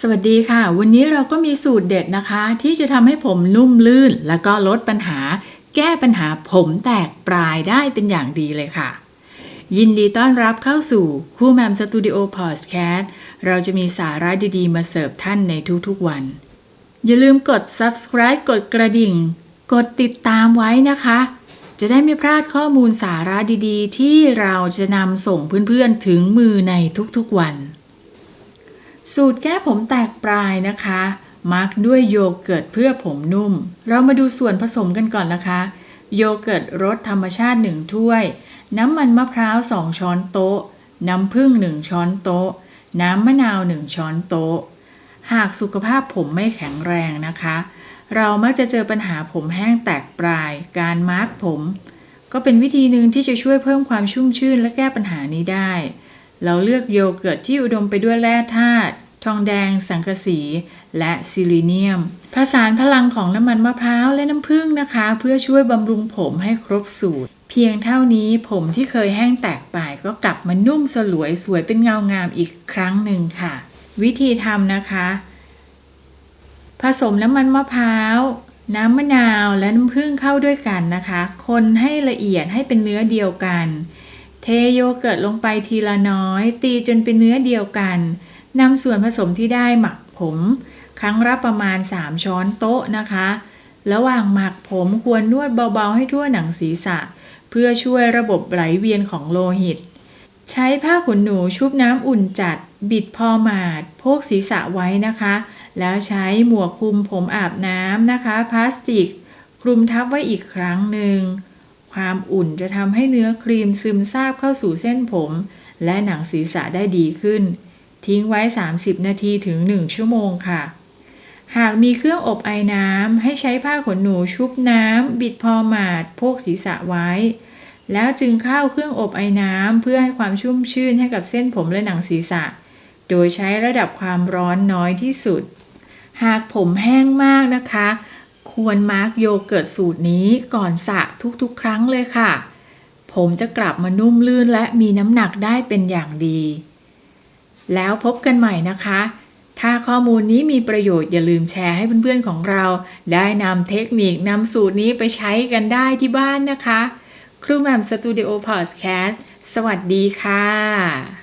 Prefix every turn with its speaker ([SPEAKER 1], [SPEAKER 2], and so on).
[SPEAKER 1] สวัสดีค่ะ วันนี้เราก็มีสูตรเด็ดนะคะ ที่จะทำให้ผมนุ่มลื่น แล้วก็ลดปัญหา แก้ปัญหาผมแตกปลายได้เป็นอย่างดีเลยค่ะ ยินดีต้อนรับเข้าสู่คู่แมมสตูดิโอพอดแคสต์เราจะมีสาระดีๆ มาเสิร์ฟท่านในทุกๆวัน อย่าลืมกด subscribe กดกระดิ่ง กดติดตามไว้นะคะ จะได้ไม่พลาดข้อมูลสาระดีๆ ที่เราจะนำส่งเพื่อนๆถึงมือในทุกๆวัน สูตรแก้ผมแตกปลายนะคะมาร์กด้วยโยเกิร์ตเพื่อผมนุ่ม เรามาดูส่วนผสมกันก่อนนะคะ โยเกิร์ตรสธรรมชาติ 1 ถ้วย น้ำมันมะพร้าว 2 ช้อนโต๊ะ น้ำผึ้ง 1 ช้อนโต๊ะ น้ำมะนาว 1 ช้อนโต๊ะ หากสุขภาพผมไม่แข็งแรงนะคะ เรามักจะเจอปัญหาผมแห้งแตกปลาย การมาร์กผม ก็เป็นวิธีหนึ่งที่จะช่วยเพิ่มความชุ่มชื่นและแก้ปัญหานี้ได้ เราเลือกโยเกิร์ตที่อุดมไปด้วยแร่ธาตุ ทองแดง สังกะสี และซิลิเนียม ผสานพลังของน้ำมันมะพร้าวและน้ำผึ้งนะคะ เพื่อช่วยบำรุงผมให้ครบสูตร เพียงเท่านี้ผมที่เคยแห้งแตกปลายก็กลับมานุ่มสลวยสวยเป็นเงางามอีกครั้งหนึ่งค่ะ วิธีทำนะคะ ผสมน้ำมันมะพร้าวน้ำมะนาวและน้ำผึ้งเข้าด้วยกันนะคะ คนให้ละเอียดให้เป็นเนื้อเดียวกัน เทโยเกิร์ตลงไปทีละน้อย ตีจนเป็นเนื้อเดียวกัน นำส่วนผสมที่ได้หมักผม ครั้งละประมาณ 3 ช้อนโต๊ะนะคะ ระหว่างหมักผมควรนวดเบาๆให้ทั่วหนังศีรษะ เพื่อช่วยระบบไหลเวียนของโลหิต ใช้ผ้าขนหนูชุบน้ำอุ่นจัด บิดพอหมาดโพกศีรษะไว้นะคะ แล้วใช้หมวกคลุมผมอาบน้ำนะคะ พลาสติก คลุมทับไว้อีกครั้งหนึ่งความอุ่นจะทำให้เนื้อครีมซึมซาบเข้าสู่เส้นผม และหนังศีรษะได้ดีขึ้น ทิ้งไว้ 30 นาทีถึง 1 ชั่วโมงค่ะ หากมีเครื่องอบไอน้ำให้ใช้ผ้าขนหนูชุบน้ำ บิดพอหมาดโพกศีรษะไว้ แล้วจึงเข้าเครื่องอบไอน้ำเพื่อให้ความชุ่มชื่นให้กับเส้นผมและหนังศีรษะ โดยใช้ระดับความร้อนน้อยที่สุด หากผมแห้งมากนะคะ ควรมาร์กโยเกิร์ตสูตรนี้ก่อนสระทุกๆ ครั้งเลยค่ะ ผมจะกลับมานุ่มลื่นและมีน้ำหนักได้เป็นอย่างดี แล้วพบกันใหม่นะคะ ถ้าข้อมูลนี้มีประโยชน์อย่าลืมแชร์ให้เพื่อนๆของเรา ได้นำเทคนิคนำสูตรนี้ไปใช้กันได้ที่บ้านนะคะ ครูแหม่มสตูดิโอพอดแคสต์สวัสดีค่ะ